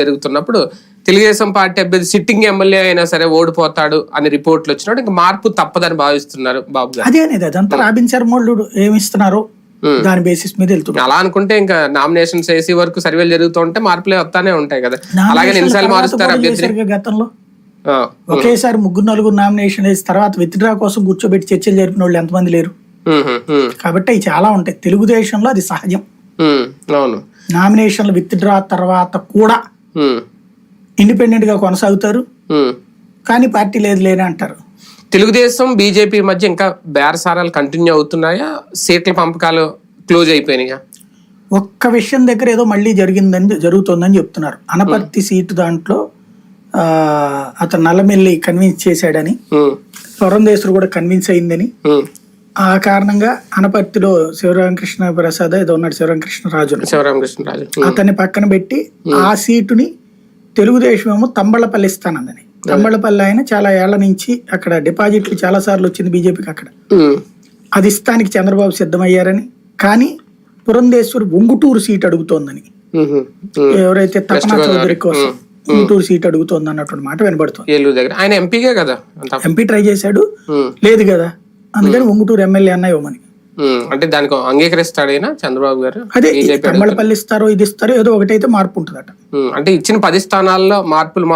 జరుగుతున్నప్పుడు తెలుగుదేశం పార్టీ అభ్యర్థి sitting MLA అయినా సరే ఓడిపోతాడు అని రిపోర్ట్లు వచ్చినప్పుడు ఇంకా మార్పు తప్పదని భావిస్తున్నారు బాబు గారు. అదే అనేది అదంతా రాబిన్ శర్మోళ్ళు ఏమిస్తున్నారో. దాని బేసిస్ మీద వెళ్తున్నారు. అలా అనుకుంటే ఇంకా నామినేషన్స్ వేసి వరకు సర్వేలు జరుగుతూ ఉంటే మార్పులే వస్తానే ఉంటాయి కదా. అలాగే ఎన్నిసార్లు మారుస్తారు అభ్యర్థి గతంలో? ఒకేసారి ముగ్గురు నలుగురు నామినేషన్ వేసి తర్వాత విత్డ్రా కోసం కూర్చోబెట్టి చర్చలు జరిపిన వాళ్ళు ఎంతమంది లేరు? కాబట్టి అవి చాలా ఉంటాయి. తెలుగుదేశంలో అది సహజం. అవును. నామినేషన్లు విత్డ్రా తర్వాత కూడా ఇండిపెండెంట్గా కొనసాగుతారు. కానీ పార్టీ లేదు లేని అంటారు. తెలుగుదేశం బీజేపీ మధ్య ఇంకా బేరసారాలు కంటిన్యూ అవుతున్నాయా? సీట్ల పంపకాలు క్లోజ్ అయిపోయినాయా? ఒక్క విషయం దగ్గర ఏదో మళ్ళీ జరిగిందని జరుగుతోందని చెప్తున్నారు. అనపర్తి సీటు దాంట్లో అతను నల్లమెల్లి కన్విన్స్ చేశాడని ఉమ్, పురంధేశ్వరు కూడా కన్విన్స్ అయిందని. ఆ కారణంగా అనపర్తిలో శివరామకృష్ణ ప్రసాద్ ఏదో ఉన్నాడు శివరామకృష్ణ రాజు. శివరామకృష్ణరాజు ఉమ్, అతన్ని పక్కన పెట్టి ఆ సీటుని తెలుగుదేశం ఏమో తంబళ్ళపల్లి ఇస్తానందని తంబళ్ళపల్లి ఆయన చాలా ఏళ్ళ నుంచి అక్కడ డిపాజిట్లు చాలా సార్లు వచ్చింది బీజేపీకి అక్కడ. అది ఇస్తానికి చంద్రబాబు సిద్ధమయ్యారని. కానీ పురంధేశ్వరి ఒంగుటూరు సీట్ అడుగుతోందని. ఎవరైతే తపనా చౌదరి కోసం ఒంగుటూరు సీట్ అడుగుతోంది అన్నటువంటి మాట వినబడుతోంది. ఆయన ఎంపీగే కదా ఎంపీ ట్రై చేశాడు. లేదు కదా. అందుకని ఒంగుటూరు ఎమ్మెల్యే అన్న ఇవ్వమని. అంటే దానికి అంగీకరిస్తాడైనా చంద్రబాబు గారు? అదే బీజేపీ ఇస్తారో ఇది ఇస్తారో ఏదో ఒకటైతే మార్పు ఉంటుందట. అంటే ఇచ్చిన పది స్థానాల్లో మార్పులు